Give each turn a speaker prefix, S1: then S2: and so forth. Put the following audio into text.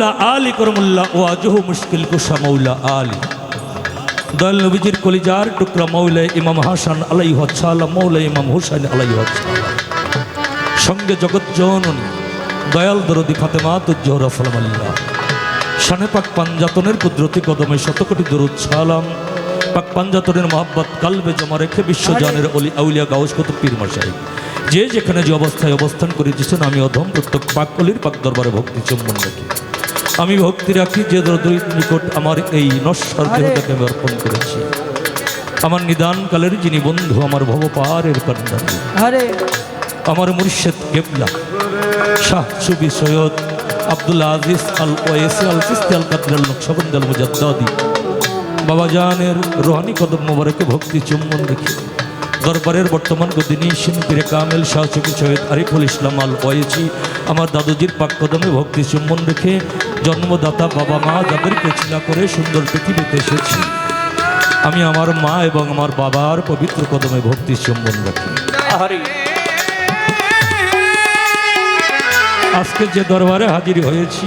S1: করমুল্লাহ আলী করমুল্লাহ ও আজহু মুশকিল কুসা মৌলা আলী। দয়াল নবীজির কলিজার টুকরা মৌলে ইমাম হাসান আলাই হচ্ছালা মৌলে ইমাম হুসাইন আলাই হচ্ছালা সঙ্গে জগৎ জননী, দয়াল দরদি ফাতেমা তুজ্জহর সালাম আল্লাহ শানে পাক পাঞ্জাতনের কুদরতি কদমে শতকোটি দরুদ সালাম। পাক পাঞ্জাতনের মহাব্বত কালবে জমা রেখে বিশ্বজানের অলি আউলিয়া গাউস কত পীর মশাই। যে যেখানে যে অবস্থায় অবস্থান করেছেন আমি অধম প্রত্যেক পাক অলির পাক দরবারে ভক্তি চুম্বন রাখি। আমি ভক্তি রাখি যে নিকট আমার এই নশ্বর দেহটাকে আমি অর্পণ করেছি। আমার নিদানকালের যিনি বন্ধু আমার ভবপারের কন্যা
S2: হরে
S1: আমার মুর্শেদ কেবলা শাহ সুবি সৈয়দ আব্দুল আজিজ আল ওয়েসি আল সিস্তি আল কাদর আল নকশবন্দ আল মুজাদ্দাদি। বাবা জানের রোহানি কদম মোবারকে ভক্তি চুম্বন রেখে দরবারের বর্তমান গদিনী শিনপিরে কামেল শাহ সুবি সৈয়দ আরিফুল ইসলাম আল ওয়েসি আমার দাদুজির পাক কদমে ভক্তি চুম্বন রেখে জন্মদাতা বাবা মা যাদেরকে চিনা করে সুন্দর পৃথিবীতে এসেছি। আমি আমার মা এবং আমার বাবার পবিত্র কদমে ভক্তি চুম্বন রাখি। আজকে যে দরবারে হাজির হয়েছি